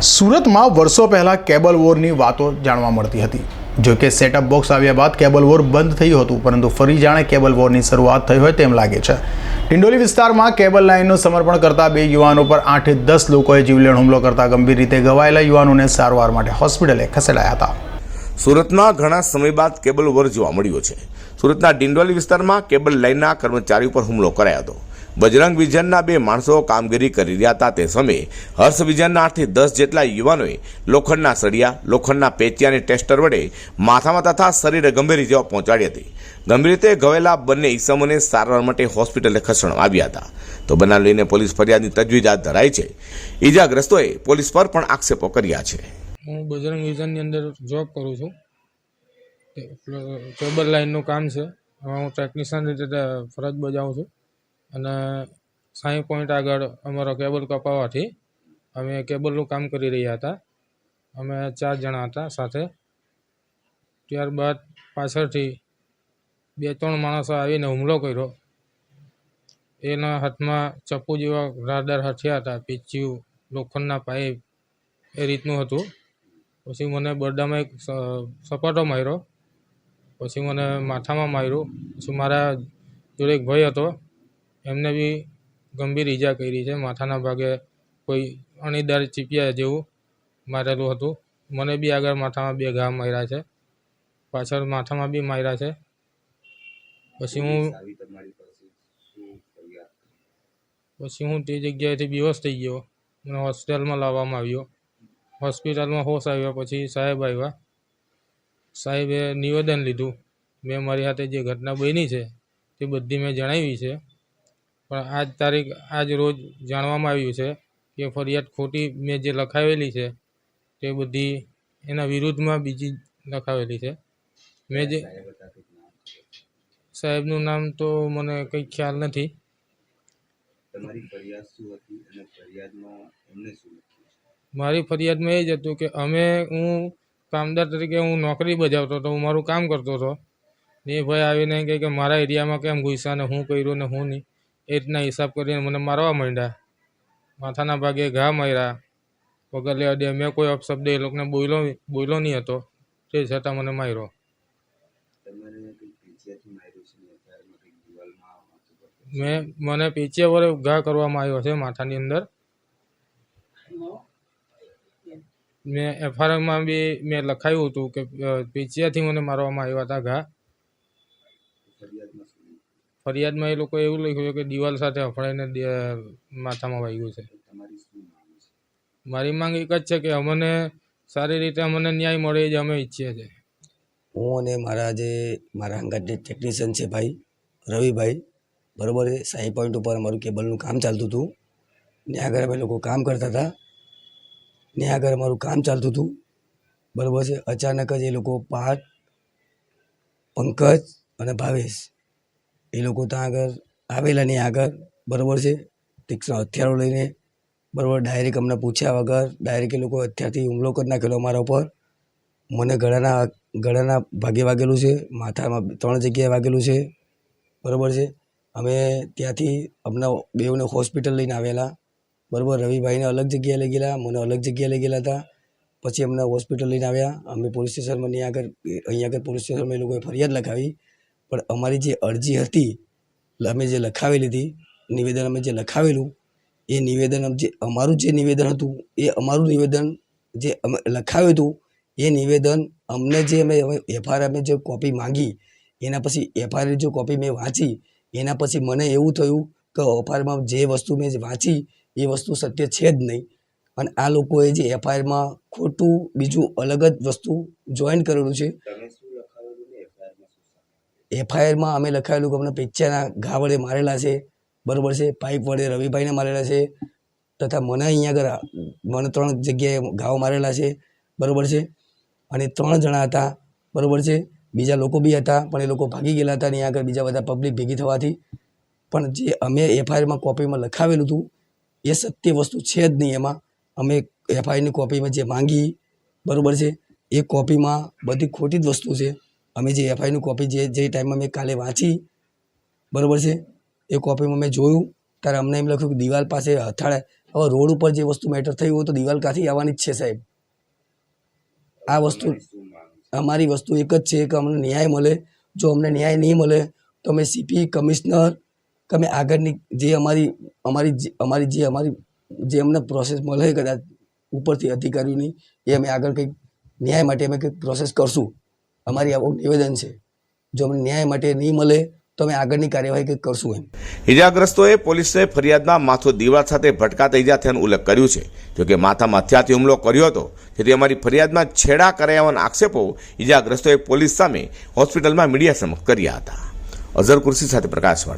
સુરતમાં વર્ષો પહેલાં કેબલ વોરની વાતો જાણવા મળતી હતી. જો કે સેટઅપ બોક્સ આવ્યા બાદ કેબલ વોર બંધ થયું હતું, પરંતુ ફરી જાણે કેબલ વોરની શરૂઆત થઈ હોય તેમ લાગે છે. ડિંડોલી વિસ્તારમાં કેબલ લાઇનનું સમર્પણ કરતા બે યુવાનો પર આઠે દસ લોકોએ જીવલેણ હુમલો કરતા ગંભીર રીતે ઘવાયેલા યુવાનોને સારવાર માટે હોસ્પિટલે ખસેડાયા હતા. સુરતમાં ઘણા સમય બાદ કેબલ વર જોવા મળ્યો છે. સુરતના ડિંડોલી વિસ્તારમાં કેબલ લાઇનના કર્મચારી પર હુમલો કરાયો હતો. બજરંગ વિજનના બે માણસો કામગીરી કરી રહ્યા હતા તે સમયે હર્ષ વિજનના આઠથી દસ જેટલા યુવાનોએ લોખંડના સળિયા, લોખંડના પેચિયાની ટેસ્ટર વડે માથામાં તથા શરીરે ગંભીર રીતે પહોંચાડી હતી. ગંભીર રીતે ગવેલા બંને ઈસમોને સારવાર માટે હોસ્પિટલે ખસેડવામાં આવ્યા હતા. તો બનાવ લઈને પોલીસ ફરિયાદની તજવીજ હાથ ધરાઈ છે. ઈજાગ્રસ્તોએ પોલીસ પર પણ આક્ષેપો કર્યા છે. હું બજરંગ વિઝનની અંદર જોબ કરું છું. ચોબર લાઇનનું કામ છે. હું ટેકનિશિયન રીતે ફરજ બજાવું છું. અને સાઈ પોઈન્ટ આગળ અમારો કેબલ કપાવવાથી અમે કેબલનું કામ કરી રહ્યા હતા. અમે ચાર જણા હતા સાથે. ત્યારબાદ પાછળથી બે ત્રણ માણસો આવીને હુમલો કર્યો. એના હાથમાં ચપ્પુ જેવા રાડર હથિયાર હતા, પીચ્યું, લોખંડના પાઇપ, એ રીતનું હતું. પછી મને બરડામાં એક સપાટો માર્યો. પછી મને માથામાં માર્યું. પછી મારા જોડે એક ભાઈ હતો. એમને બી ગંભીર ઈજા કરી છે. માથાના ભાગે કોઈ અણીદાર ચીપિયા જેવું મારેલું હતું. મને બી આગળ માથામાં બે ઘા માર્યા છે. પાછળ માથામાં બી માર્યા છે. પછી હું પછી હું તે જગ્યાએથી બેહોશ થઈ ગયો. મને હોસ્પિટલમાં લાવવામાં આવ્યો. હોસ્પિટલમાં હોશ આવ્યા પછી સાહેબ આવ્યા. સાહેબે નિવેદન લીધું. મેં મારી સાથે જે ઘટના બની છે તે બધી મેં જણાવી છે. પણ આજ તારીખ આજ રોજ જાણવામાં આવ્યું છે કે ફરિયાદ ખોટી મેં જે લખાવેલી છે તે બધી એના વિરુદ્ધમાં બીજી લખાવેલી છે. મેં જે સાહેબનું નામ તો મને કંઈ ખ્યાલ નથી. તમારી ફરિયાદ શું હતી અને ફરિયાદમાં એમને શું મારી ફરિયાદમાં એ જ હતું કે અમે હું કામદાર તરીકે હું નોકરી બજાવતો હતો હું મારું કામ કરતો હતો. ને એ ભાઈ આવીને કહે કે મારા એરિયામાં કેમ ઘૂસ્યા ને હું કર્યું ને હું નહીં. એ રીતના હિસાબ કરીને મને મારવા માંડ્યા. માથાના ભાગે ઘા માર્યા. પગલે લેવા દે. મેં કોઈ અપશબ્દ એ લોકોને બોલ્યો બોલ્યો નહીં હતો. તે છતાં મને માર્યો. પીછેથી મેં મને પીછે વડે ઘા કરવામાં આવ્યો છે માથાની અંદર. મેં એફઆઈઆરમાં બી મેં લખાયું હતું કે અ, મને મારવામાં આવ્યા હતા ઘા? ફરિયાદમાં એ લોકોએ એવું લખ્યું કે દિવાલ સાથે અફડાઈને દે- માથામાં વાગ્યું છે. મારી માંગ એક જ છે કે અમને સારી રીતે અમને ન્યાય મળે જ અમે ઈચ્છીએ છીએ. હું અને મારા જે, મારા અંગત જે ટેકનિશિયન છે ભાઈ, રવિભાઈ, બરાબર છે, સાઈ પોઈન્ટ ઉપર અમારું કેબલનું કામ ચાલતું હતું. ને આગળ અમે લોકો કામ કરતા હતા. ને આગળ અમારું કામ ચાલતું હતું. બરાબર છે, અચાનક જ એ લોકો પાઠ પંકજ અને ભાવેશ એ લોકો ત્યાં આગળ આવેલા ને આગળ બરાબર છે. તીક્ષ્ણ હથિયારો લઈને બરાબર ડાયરેક્ટ અમને પૂછ્યા વગર ડાયરેક એ લોકો હથિયારથી હુમલો કરી નાખેલો અમારા ઉપર. મને ગળાના ગળાના ભાગે વાગેલું છે. માથામાં ત્રણ જગ્યાએ વાગેલું છે. બરાબર છે. અમે ત્યાંથી અમને બેઉને હોસ્પિટલ લઈને આવેલા. બરાબર, રવિભાઈને અલગ જગ્યાએ લઈ ગયેલા, મને અલગ જગ્યાએ લઈ ગયેલા હતા. પછી અમને હોસ્પિટલ લઈને આવ્યા. અમે પોલીસ સ્ટેશનમાં ત્યાં આગળ, અહીંયા આગળ પોલીસ સ્ટેશનમાં એ લોકોએ ફરિયાદ લખાવી પણ અમારી જે અરજી હતી અમે જે લખાવેલી હતી, નિવેદન અમે જે લખાવેલું, એ નિવેદન જે અમારું જે નિવેદન હતું, એ અમારું નિવેદન જે અમે લખાવ્યું હતું, એ નિવેદન અમને જે અમે એફઆઈઆર અમે જે કોપી માંગી, એના પછી એફઆઈઆર જો કોપી મેં વાંચી, એના પછી મને એવું થયું કે એફઆઈઆરમાં જે વસ્તુ મેં વાંચી, એ વસ્તુ સત્ય છે જ નહીં. અને આ લોકોએ જે એફઆઈઆરમાં ખોટું બીજું અલગ જ વસ્તુ જોઈન કરેલું છે તમે શું લખાવેલું ને એફઆઈઆરમાં શું સામે એફઆઈઆરમાં અમે લખાયેલું કે અમને પેચ્યાના ઘા વડે મારેલા છે, બરાબર છે? પાઇપ વડે રવિભાઈને મારેલા છે, તથા મને અહીંયા આગળ મને ત્રણ જગ્યાએ ઘાવ મારેલા છે, બરાબર છે? અને ત્રણ જણા હતા, બરાબર છે? બીજા લોકો બી હતા, પણ એ લોકો ભાગી ગયેલા હતા અને આગળ બીજા બધા પબ્લિક ભેગી થવાથી. પણ જે અમે એફઆઈઆરમાં કોપીમાં લખાવેલું હતું, એ સત્ય વસ્તુ છે જ નહીં એમાં. અમે એફઆઈઆરની કોપીમાં જે માંગી, બરાબર છે? એ કોપીમાં બધી ખોટી જ વસ્તુ છે. અમે જે એફઆઈનું કોપી જે જે ટાઈમમાં મેં કાલે વાંચી બરાબર છે? એ કોપીમાં મેં જોયું. ત્યારે અમને એમ લખ્યું કે દિવાલ પાસે હથાળે હવે રોડ ઉપર જે વસ્તુ મેટર થઈ હોય તો દિવાલ કાંથી આવવાની જ છે સાહેબ? આ વસ્તુ અમારી વસ્તુ એક જ છે કે અમને ન્યાય મળે. જો અમને ન્યાય નહીં મળે તો અમે સીપી કમિશનર કે અમે આગળની જે અમારી અમારી અમારી જે અમારી જે અમને પ્રોસેસ મળે કદાચ ઉપરથી અધિકારીઓની એ અમે આગળ કંઈક ન્યાય માટે અમે કંઈક પ્રોસેસ કરશું. અમારી આવું નિવેદન છે. જો અમને ન્યાય માટે નહીં મળે, તો અમે આગળની કાર્યવાહી કંઈક કરશું એમ. ઇજાગ્રસ્તોએ પોલીસને ફરિયાદમાં માથું દીવા સાથે ભટકાતા ઇજા થયાનો ઉલ્લેખ કર્યો છે. જોકે માથામાં હથિયારથી હુમલો કર્યો હતો, જેથી અમારી ફરિયાદમાં છેડા કરાયાવાના આક્ષેપો ઇજાગ્રસ્તોએ પોલીસ સામે હોસ્પિટલમાં મીડિયા સમક્ષ કર્યા હતા. અઝર કુર્સી સાથે પ્રકાશવાળા.